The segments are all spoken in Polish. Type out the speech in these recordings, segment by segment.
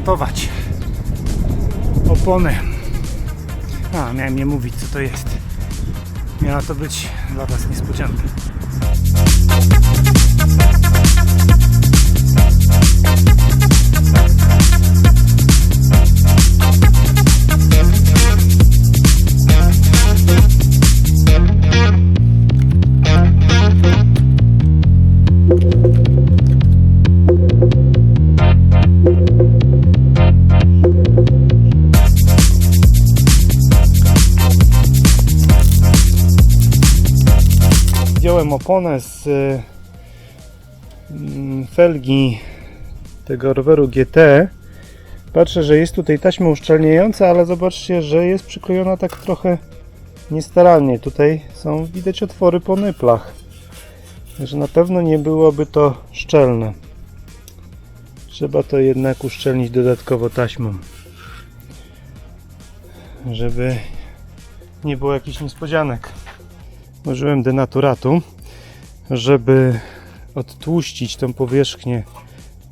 montować opony. A, miałem nie mówić co to jest. Miała to być dla Was niespodzianka. Zdjąłem oponę z y, mm, felgi tego roweru GT. Patrzę, że jest tutaj taśma uszczelniająca, ale zobaczcie, że jest przyklejona tak trochę niestarannie. Tutaj są widać otwory po nyplach. Także na pewno nie byłoby to szczelne. Trzeba to jednak uszczelnić dodatkowo taśmą. Żeby nie było jakichś niespodzianek użyłem denaturatu, żeby odtłuścić tą powierzchnię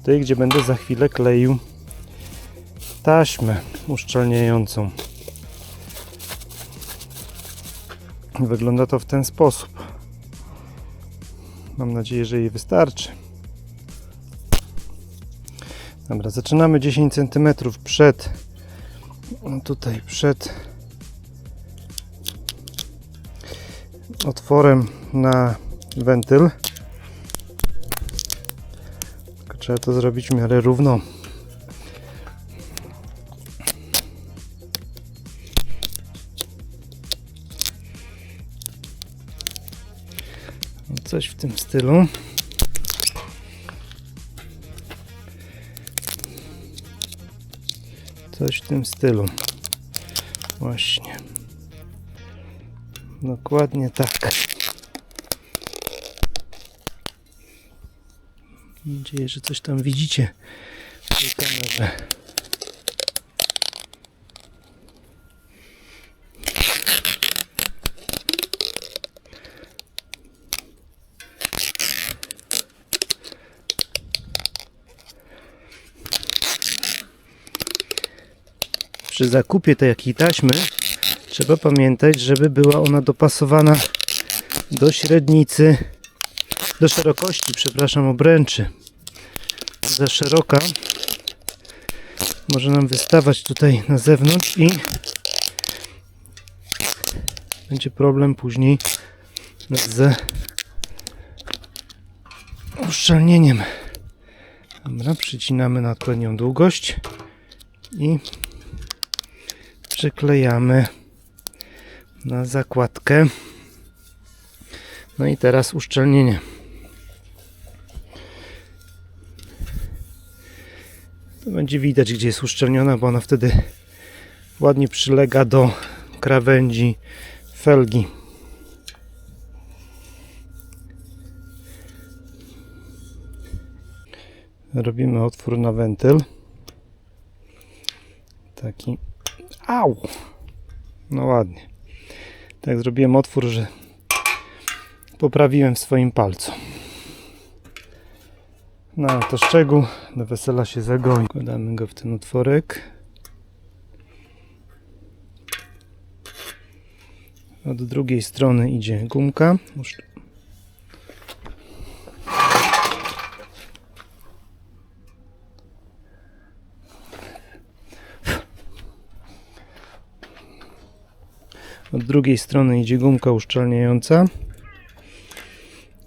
tej, gdzie będę za chwilę kleił taśmę uszczelniającą. Wygląda to w ten sposób. Mam nadzieję, że jej wystarczy. Dobra, zaczynamy 10 cm przed tutaj przed otworem na wentyl. Tylko trzeba to zrobić w miarę równo. Coś w tym stylu. Coś w tym stylu. Właśnie. Dokładnie tak. Mam nadzieję, że coś tam widzicie w tej kamerze. Przy zakupie takiej taśmy trzeba pamiętać, żeby była ona dopasowana do średnicy, do szerokości, przepraszam, obręczy. Za szeroka może nam wystawać tutaj na zewnątrz i będzie problem później z uszczelnieniem. Dobra, przycinamy na odpowiednią długość i przyklejamy na zakładkę. No i teraz uszczelnienie. To będzie widać, gdzie jest uszczelniona, bo ona wtedy ładnie przylega do krawędzi felgi. Robimy otwór na wentyl. Taki. Au! No ładnie. Tak zrobiłem otwór, że poprawiłem w swoim palcu. No to szczegół, do wesela się zagoi. Wkładamy go w ten otworek. Od drugiej strony idzie gumka. Usz- Od drugiej strony idzie gumka uszczelniająca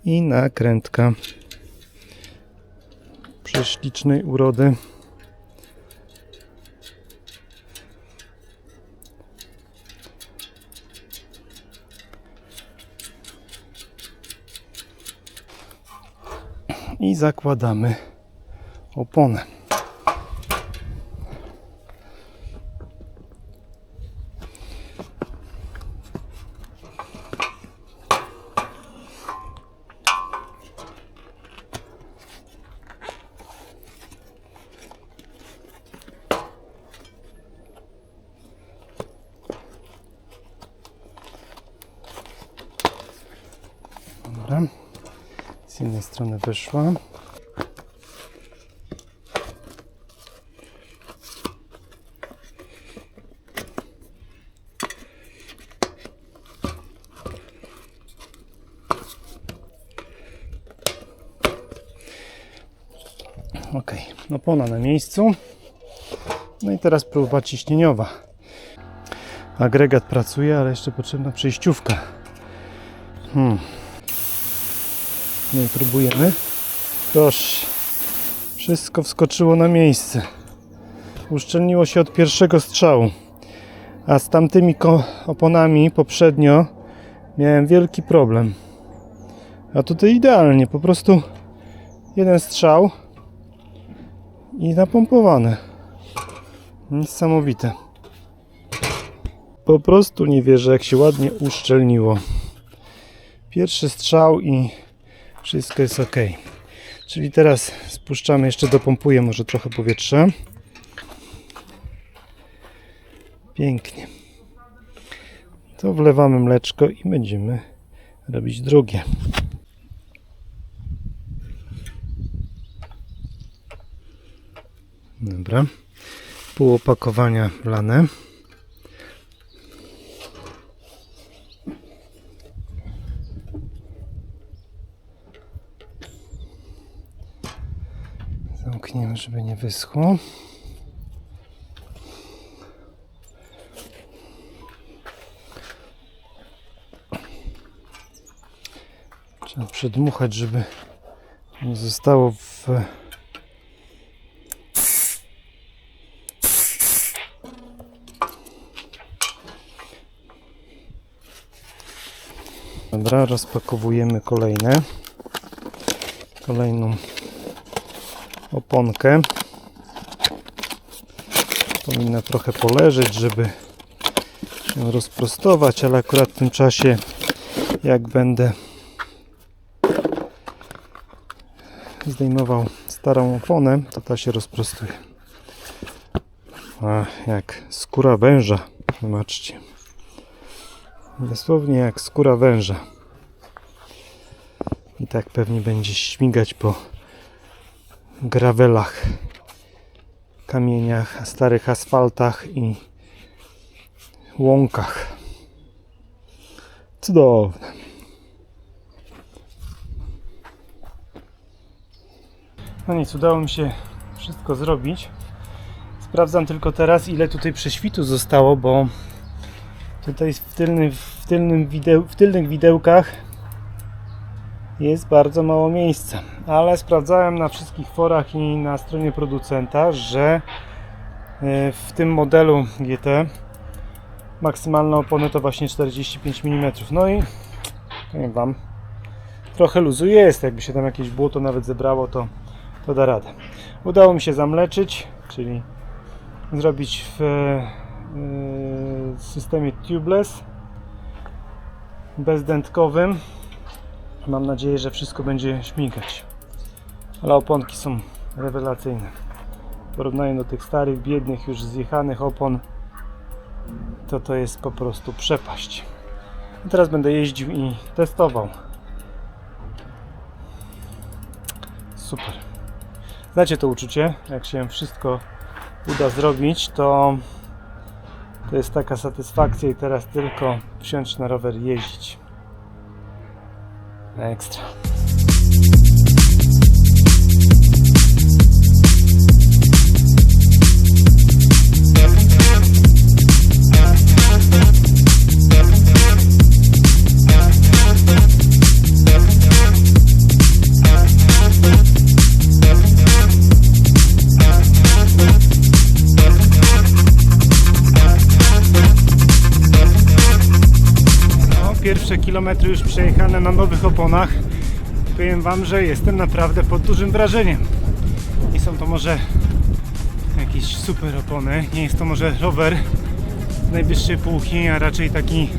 i nakrętka prześlicznej urody. I zakładamy oponę. Dobra. Z jednej strony wyszła. Ok, opona no na miejscu. No i teraz próba ciśnieniowa. Agregat pracuje, ale jeszcze potrzebna przejściówka. Hmm. Próbujemy. Proszę. Wszystko wskoczyło na miejsce. Uszczelniło się od pierwszego strzału. A z tamtymi oponami poprzednio miałem wielki problem. A tutaj idealnie, po prostu jeden strzał i napompowane. Niesamowite. Po prostu nie wierzę, jak się ładnie uszczelniło. Pierwszy strzał i wszystko jest ok. Czyli teraz spuszczamy, jeszcze dopompuję może trochę powietrza. Pięknie. To wlewamy mleczko i będziemy robić drugie. Dobra. Pół opakowania wlane. Żeby nie wyschło. Trzeba przedmuchać, żeby nie zostało w Dobra, rozpakowujemy kolejne. Kolejną oponkę. Powinna trochę poleżeć, żeby ją rozprostować, ale akurat w tym czasie, jak będę zdejmował starą oponę, to ta się rozprostuje. A, jak skóra węża. Zobaczcie. Dosłownie jak skóra węża. I tak pewnie będzie śmigać po grawelach, kamieniach, starych asfaltach i łąkach. Cudowne. No nic, udało mi się wszystko zrobić. Sprawdzam tylko teraz, ile tutaj prześwitu zostało, bo tutaj w, tylny, w, tylnym wideł, w tylnych widełkach jest bardzo mało miejsca. Ale sprawdzałem na wszystkich forach i na stronie producenta, że e, w tym modelu GT maksymalne opony to właśnie 45 mm. No i powiem Wam, trochę luzu jest. Jakby się tam jakieś błoto nawet zebrało, to, to da radę. Udało mi się zamleczyć, czyli zrobić w e, systemie tubeless bezdętkowym. Mam nadzieję, że wszystko będzie śmigać. Ale oponki są rewelacyjne. W porównaniu do tych starych, biednych, już zjechanych opon, to to jest po prostu przepaść. I teraz będę jeździł i testował. Super. Znacie to uczucie, jak się wszystko uda zrobić, to to jest taka satysfakcja i teraz tylko wsiąść na rower jeździć. Next. Pierwsze kilometry już przejechane na nowych oponach. Powiem Wam, że jestem naprawdę pod dużym wrażeniem. Nie są to może jakieś super opony, nie jest to może rower z najwyższej półki, a raczej taki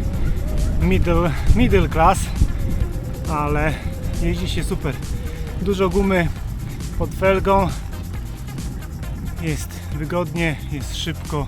middle, middle class, ale jeździ się super. Dużo gumy pod felgą, jest wygodnie, jest szybko,